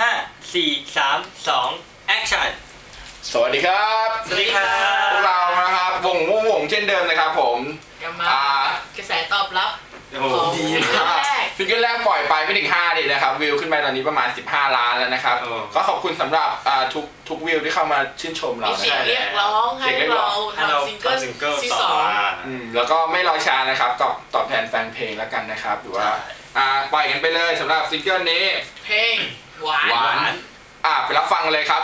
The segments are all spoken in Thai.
ห้าสี่สามสองแอคชั่น สวัสดีครับ สวัสดีครับ พวกเรานะครับ วงม่วงวงเช่นเดิมนะครับผม กลับมาอ่า กระแสตอบรับ โอ้โหของดีซิงคเกิรับลแรกซิงเกิลแรกปล่อยไปไม่ถึง5นาทีนะครับ วิวขึ้นไปตอนนี้ประมาณ 15 ล้านแล้วนะครับ โอ้ ก็ขอบคุณสำหรับอ่าทุกทุกวิวที่เข้ามาชื่นชมเรามีนะเสีคยงรับ เรียกร้องให้เสียงเรียกร้เราองให้เราทำซิงเกิลทำซิงเกิลที่ต่อสองมาอืมแล้วก็ไม่รอช้านะครับตอบตอบแทนแฟนเพลงแล้วกันนะครับหรือว่าใช่อ่าปล่อยกันไปเลยสำหรับซิงเกิลนี้เพลงหวาน หวาน อ่าไปรับ ฟังเลยครับ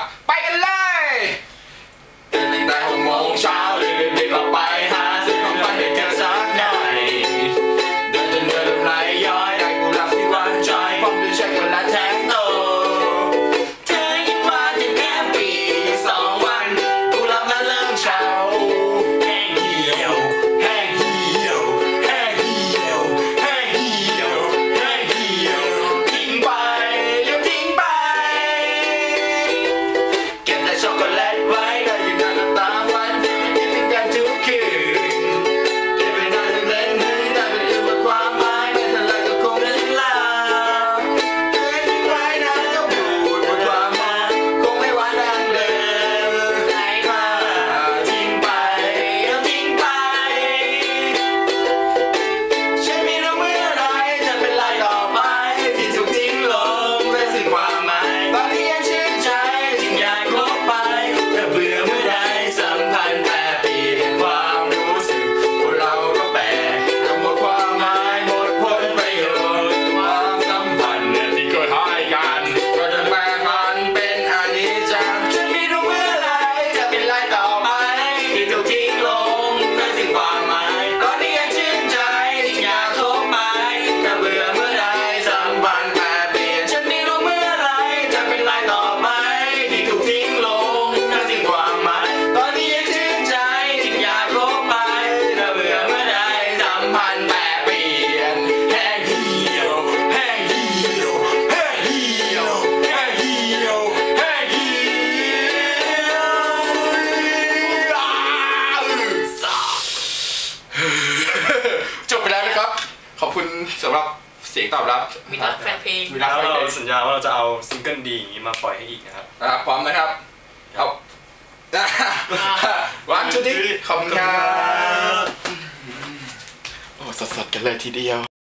สำหรับเสียงตอบรับมีรักแฟนเพลงมีรักแล้วแฟนเราเพลงสัญญาว่าเราจะเอาซิงเกิลดีอย่างนี้มาปล่อยให้อีกนะครับ นะครับพร้อมนะครับเอาวันชุดนี้ขอบคุณครับ โอ้สดๆกันเลยทีเดียว